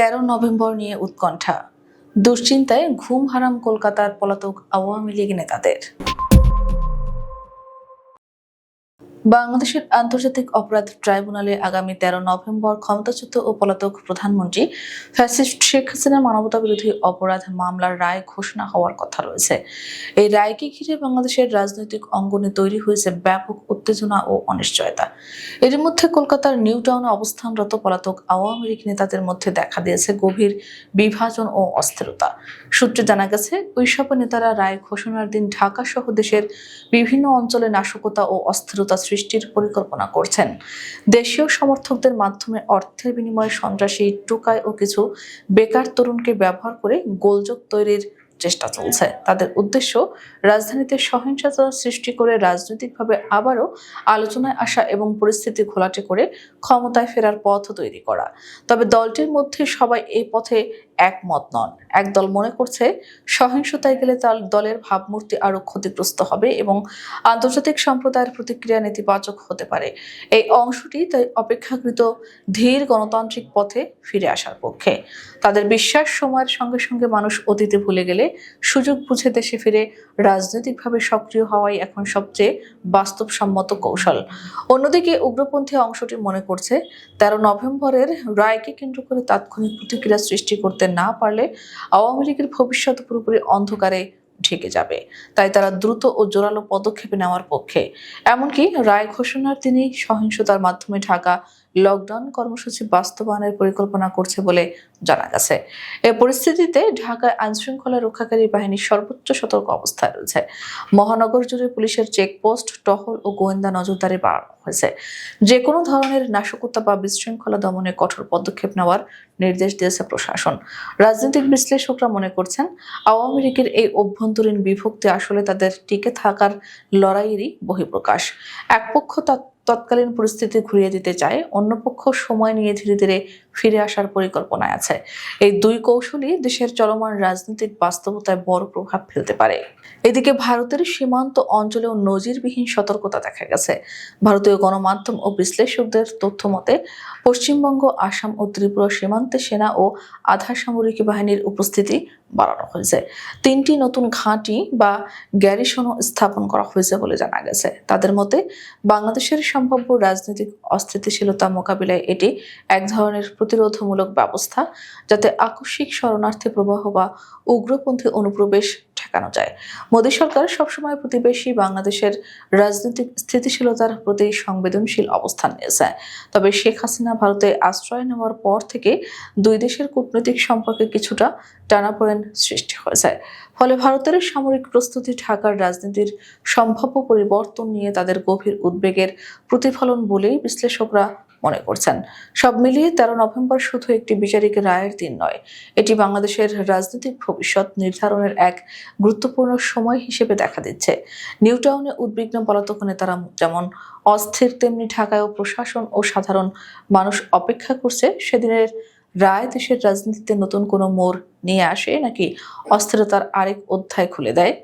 তেরো নভেম্বর নিয়ে উৎকণ্ঠা। দুশ্চিন্তায় ঘুম হারাম কলকাতার পলাতক আওয়ামী লীগ নেতাদের। বাংলাদেশের আন্তর্জাতিক অপরাধ ট্রাইব্যুনালে আগামী তেরো নভেম্বর ক্ষমতাচ্যুত ও পলাতক প্রধানমন্ত্রী ফ্যাসিস্ট শেখ হাসিনা মানবতা বিরোধী অপরাধ মামলার রায় ঘোষণা হওয়ার কথা রয়েছে। এই রায়কে ঘিরে বাংলাদেশের রাজনৈতিক অঙ্গনে তৈরি হয়েছে ব্যাপক উত্তেজনা ও অনিশ্চয়তা। এর মধ্যে কলকাতার নিউ টাউনে অবস্থানরত পলাতক আওয়ামী লীগ নেতাদের মধ্যে দেখা দিয়েছে গভীর বিভাজন ও অস্থিরতা। সূত্রে জানা গেছে, ওইসব নেতারা রায় ঘোষণার দিন ঢাকা সহ দেশের বিভিন্ন অঞ্চলে নাশকতা ও অস্থিরতা সৃষ্টির পরিকল্পনা করছেন। দেশীয় সমর্থকদের মাধ্যমে অর্থের বিনিময়ে সন্ত্রাসী টোকায় ও কিছু বেকার তরুণকে ব্যবহার করে গোলযোগ তৈরির চেষ্টা চলছে। তাদের উদ্দেশ্য, রাজধানীতে সহিংসতা সৃষ্টি করে রাজনৈতিকভাবে আবারও আলোচনায় আসা এবং পরিস্থিতি ঘোলাটে করে ক্ষমতায় ফেরার পথ তৈরি করা। তবে দলটির মধ্যে সবাই এই পথে একমত নন। একদল মনে করছে সহিংসতায় গেলে তার দলের ভাবমূর্তি আরও ক্ষতিগ্রস্ত হবে এবং আন্তর্জাতিক সম্প্রদায়ের প্রতিক্রিয়া নেতিবাচক হতে পারে। এই অংশটি তাই অপেক্ষাকৃত ধীর গণতান্ত্রিক পথে ফিরে আসার পক্ষে। তাদের বিশ্বাস সময়ের সঙ্গে সঙ্গে মানুষ অতীতে ভুলে গেলে সুযোগ বুঝে দেশে ফিরে রাজনৈতিকভাবে সক্রিয় হওয়াই এখন সবচেয়ে বাস্তবসম্মত কৌশল। অন্যদিকে উগ্রপন্থী অংশটি মনে করছে, তেরো নভেম্বরের রায়কে কেন্দ্র করে তাৎক্ষণিক প্রতিক্রিয়া সৃষ্টি করতে না পারলে আওয়ামী লীগের ভবিষ্যৎ পুরোপুরি অন্ধকারে ঢেকে যাবে। তাই তারা দ্রুত ও জোরালো পদক্ষেপে নেওয়ার পক্ষে। এমনকি রায় ঘোষণার তিনি সহিংসতার মাধ্যমে ঢাকা লকডাউন কর্মসূচি বাস্তবায়নের পরিকল্পনা করছে বলে জানা গেছে। এ পরিস্থিতিতে ঢাকায় আইনশৃঙ্খলা রক্ষাকারী বাহিনীর সর্বোচ্চ সতর্ক অবস্থায় রয়েছে। মহানগর জুড়ে পুলিশের চেকপোস্ট, টহল ও গোয়েন্দা নজরদারি বাড়ানো হয়েছে। যে কোনো ধরনের নাশকতা বা বিশৃঙ্খলা দমনে কঠোর পদক্ষেপ নেওয়ার নির্দেশ দিয়েছে প্রশাসন। রাজনৈতিক বিশ্লেষকরা মনে করছেন, আওয়ামী লীগের এই অভ্যন্তরীণ বিভক্তি আসলে তাদের টিকে থাকার লড়াইয়েরই বহিঃপ্রকাশ। একপক্ষ তা- তৎকালীন পরিস্থিতি ঘুরিয়ে দিতে চায় অন্য পক্ষ সময় নিয়ে ধীরে ধীরে ফিরে আসার পরিকল্পনায় আছে। এই দুই কৌশলই দেশের চলমান রাজনৈতিক বাস্তবতায় বড় প্রভাব ফেলতে পারে। এদিকে ভারতের সীমান্ত অঞ্চলেও নজিরবিহীন সতর্কতা দেখা গেছে। ভারতীয় গণমাধ্যম ও বিশ্লেষকদের তথ্য মতে, পশ্চিমবঙ্গ, আসাম ও ত্রিপুরা সীমান্তে সেনা ও আধা সামরিক বাহিনীর উপস্থিতি বাড়ানো হয়েছে। তিনটি নতুন ঘাঁটি বা গ্যারিসনও স্থাপন করা হয়েছে বলে জানা গেছে। তাদের মতে, বাংলাদেশের সম্ভাব্য রাজনৈতিক অস্থিতিশীলতা মোকাবিলায় এটি এক ধরনের প্রতিরোধমূলক ব্যবস্থা, যাতে আকস্মিক শরণার্থী প্রবাহ বা উগ্রপন্থী অনুপ্রবেশ ঠেকানো যায়। মোদী সরকার সবসময় প্রতিবেশী বাংলাদেশের রাজনৈতিক স্থিতিশীলতার প্রতি সংবেদনশীল অবস্থান নিয়েছে। তবে শেখ হাসিনা ভারতে আশ্রয় নেওয়ার পর থেকে দুই দেশের কূটনৈতিক সম্পর্কে কিছুটা টানাপোড়েন সৃষ্টি হয়েছে। ফলে ভারতের সামরিক প্রস্তুতি ঢাকার রাজনীতির সম্ভাব্য পরিবর্তন নিয়ে তাদের গভীর উদ্বেগের প্রতিফলন বলেই বিশ্লেষকরা মনে করছেন। সব মিলিয়ে তেরো নভেম্বর শুধু একটি বিচারিক রায়ের দিন নয়, এটি বাংলাদেশের রাজনৈতিক ভবিষ্যৎ নির্ধারণের এক গুরুত্বপূর্ণ সময় হিসেবে দেখা দিচ্ছে। নিউটাউনে উদ্বিগ্ন পলাতক নেতারা যেমন অস্থির, তেমনি ঢাকায়ও প্রশাসন ও সাধারণ মানুষ অপেক্ষা করছে, সেদিনের রায় দেশের রাজনীতিতে নতুন কোনো মোড় নিয়ে আসে নাকি অস্থিরতার আরেক অধ্যায় খুলে দেয়?